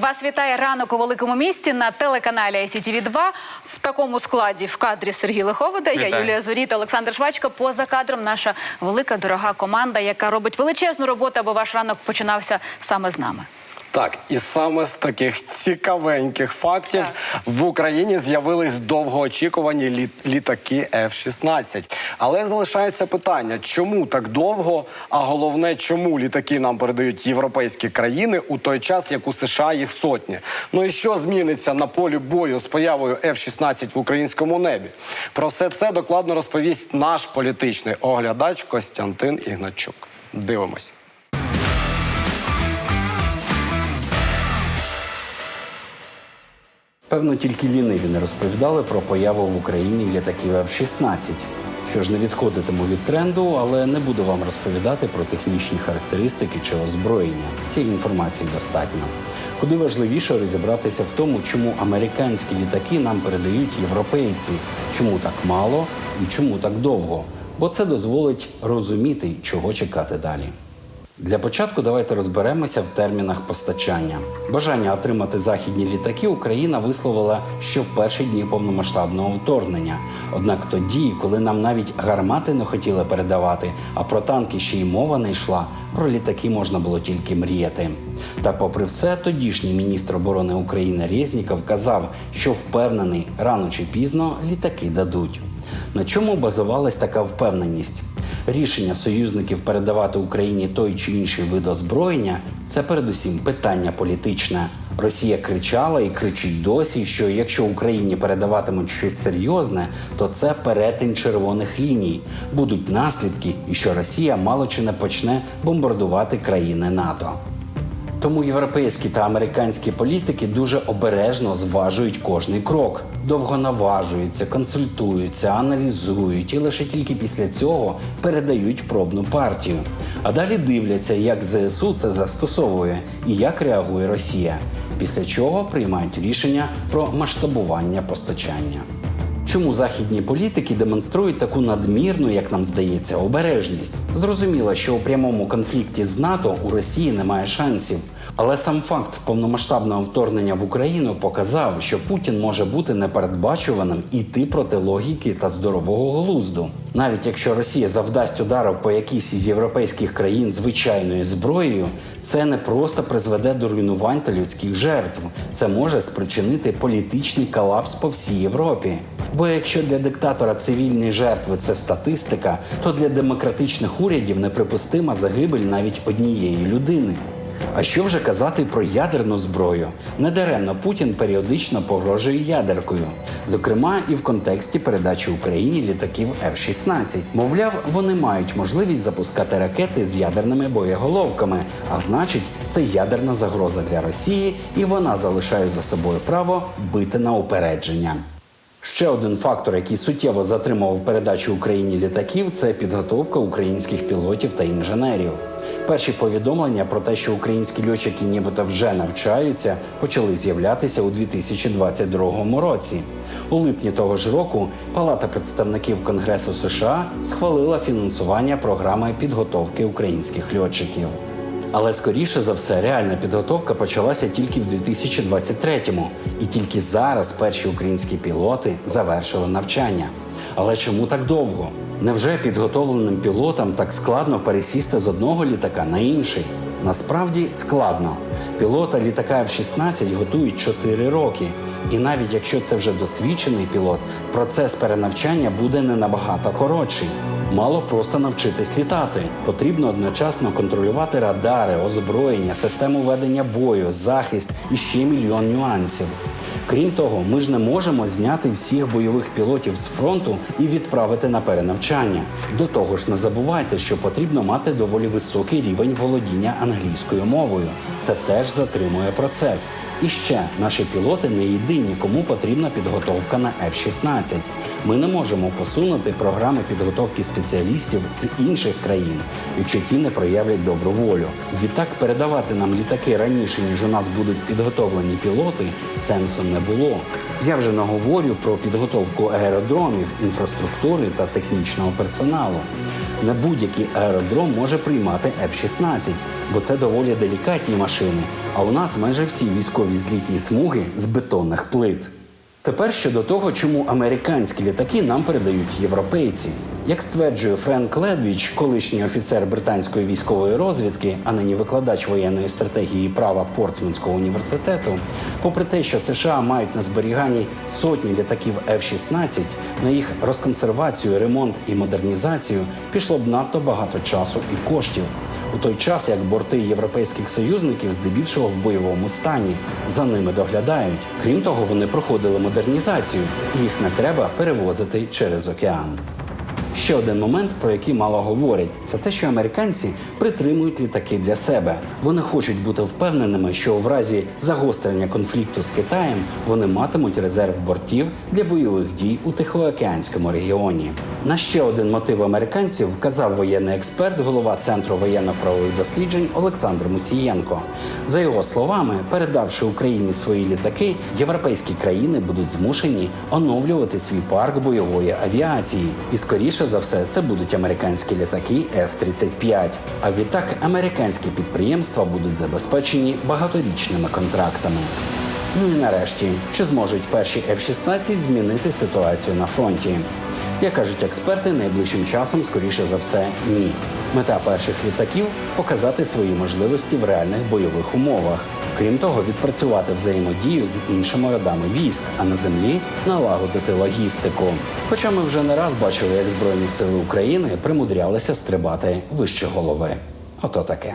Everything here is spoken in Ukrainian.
Вас вітає ранок у великому місті на телеканалі ICTV 2 в такому складі в кадрі Сергій Лиховида. Я Юлія Юлія Зоріта, Олександр Швачко. Поза кадром наша велика дорога команда, яка робить величезну роботу, аби ваш ранок починався саме з нами. Так, і саме з таких цікавеньких фактів Так. в Україні з'явились довгоочікувані літ- літаки F-16. Але залишається питання, чому так довго, а головне, чому літаки нам передають європейські країни у той час, як у США їх сотні. Ну і що зміниться на полі бою з появою F-16 в українському небі? Про все це докладно розповість наш політичний оглядач Костянтин Ігначук. Дивимось. Певно, тільки ліниві не розповідали про появу в Україні літаків F-16. Що ж не відходитиму від тренду, але не буду вам розповідати про технічні характеристики чи озброєння. Цієї інформації достатньо. Куди важливіше розібратися в тому, чому американські літаки нам передають європейці, чому так мало і чому так довго. Бо це дозволить розуміти, чого чекати далі. Для початку давайте розберемося в термінах постачання. Бажання отримати західні літаки Україна висловила ще в перші дні повномасштабного вторгнення. Однак тоді, коли нам навіть гармати не хотіли передавати, а про танки ще й мова не йшла, про літаки можна було тільки мріяти. Та, попри все, тодішній міністр оборони України Резніков казав, що впевнений, рано чи пізно літаки дадуть. На чому базувалась така впевненість? Рішення союзників передавати Україні той чи інший вид озброєння це передусім питання політичне. Росія кричала і кричить досі, що якщо Україні передаватимуть щось серйозне, то це перетин червоних ліній. Будуть наслідки, і що Росія мало чи не почне бомбардувати країни НАТО. Тому європейські та американські політики дуже обережно зважують кожний крок, довго наважуються, консультуються, аналізують і лише тільки після цього передають пробну партію. А далі дивляться, як ЗСУ це застосовує і як реагує Росія. Після чого приймають рішення про масштабування постачання. Чому західні політики демонструють таку надмірну, як нам здається, обережність? Зрозуміло, що у прямому конфлікті з НАТО у Росії немає шансів. Але сам факт повномасштабного вторгнення в Україну показав, що Путін може бути непередбачуваним і йти проти логіки та здорового глузду. Навіть якщо Росія завдасть удару по якійсь із європейських країн звичайною зброєю, це не просто призведе до руйнувань та людських жертв. Це може спричинити політичний колапс по всій Європі. Бо якщо для диктатора цивільні жертви це статистика, то для демократичних урядів неприпустима загибель навіть однієї людини. А що вже казати про ядерну зброю? Недаремно Путін періодично погрожує ядеркою, зокрема і в контексті передачі Україні літаків F-16. Мовляв, вони мають можливість запускати ракети з ядерними боєголовками, а значить, це ядерна загроза для Росії, і вона залишає за собою право бити на упередження. Ще один фактор, який суттєво затримував передачу Україні літаків, це підготовка українських пілотів та інженерів. Перші повідомлення про те, що українські льотчики нібито вже навчаються, почали з'являтися у 2022 році. У липні того ж року Палата представників Конгресу США схвалила фінансування програми підготовки українських льотчиків. Але скоріше за все, реальна підготовка почалася тільки в 2023-му. І тільки зараз перші українські пілоти завершили навчання. Але чому так довго? Невже підготовленим пілотам так складно пересісти з одного літака на інший? Насправді складно. Пілота літака F-16 готують 4 роки. І навіть якщо це вже досвідчений пілот, процес перенавчання буде не набагато коротший. Мало просто навчитись літати. Потрібно одночасно контролювати радари, озброєння, систему ведення бою, захист і ще мільйон нюансів. Крім того, ми ж не можемо зняти всіх бойових пілотів з фронту і відправити на перенавчання. До того ж, не забувайте, що потрібно мати доволі високий рівень володіння англійською мовою. Це теж затримує процес. І ще наші пілоти не єдині, кому потрібна підготовка на F-16. Ми не можемо посунути програми підготовки спеціалістів з інших країн, якщо ті не проявлять добру волю. Відтак передавати нам літаки раніше, ніж у нас будуть підготовлені пілоти, сенсу не було. Я вже не говорю про підготовку аеродромів, інфраструктури та технічного персоналу. Не будь-який аеродром може приймати F-16, бо це доволі делікатні машини. А у нас майже всі військові злітні смуги з бетонних плит. Тепер щодо того, чому американські літаки нам передають європейці. Як стверджує Френк Ледвіч, колишній офіцер британської військової розвідки, а нині викладач воєнної стратегії права Портсмутського університету, попри те, що США мають на зберіганні сотні літаків F-16, на їх розконсервацію, ремонт і модернізацію пішло б надто багато часу і коштів. У той час як борти європейських союзників здебільшого в бойовому стані за ними доглядають. Крім того, вони проходили модернізацію, і їх не треба перевозити через океан. Ще один момент, про який мало говорять, це те, що американці притримують літаки для себе. Вони хочуть бути впевненими, що в разі загострення конфлікту з Китаєм вони матимуть резерв бортів для бойових дій у Тихоокеанському регіоні. На ще один мотив американців вказав воєнний експерт, голова центру воєнно-правових досліджень Олександр Мусієнко. За його словами, передавши Україні свої літаки, європейські країни будуть змушені оновлювати свій парк бойової авіації. І скоріше за все, це будуть американські літаки F-35. А відтак американські підприємства будуть забезпечені багаторічними контрактами. Ну і нарешті, чи зможуть перші F-16 змінити ситуацію на фронті? Як кажуть експерти, найближчим часом, скоріше за все, ні. Мета перших літаків показати свої можливості в реальних бойових умовах. Крім того, відпрацювати взаємодію з іншими родами військ, а на землі налагодити логістику. Хоча ми вже не раз бачили, як Збройні сили України примудрялися стрибати вище голови. Ото таке.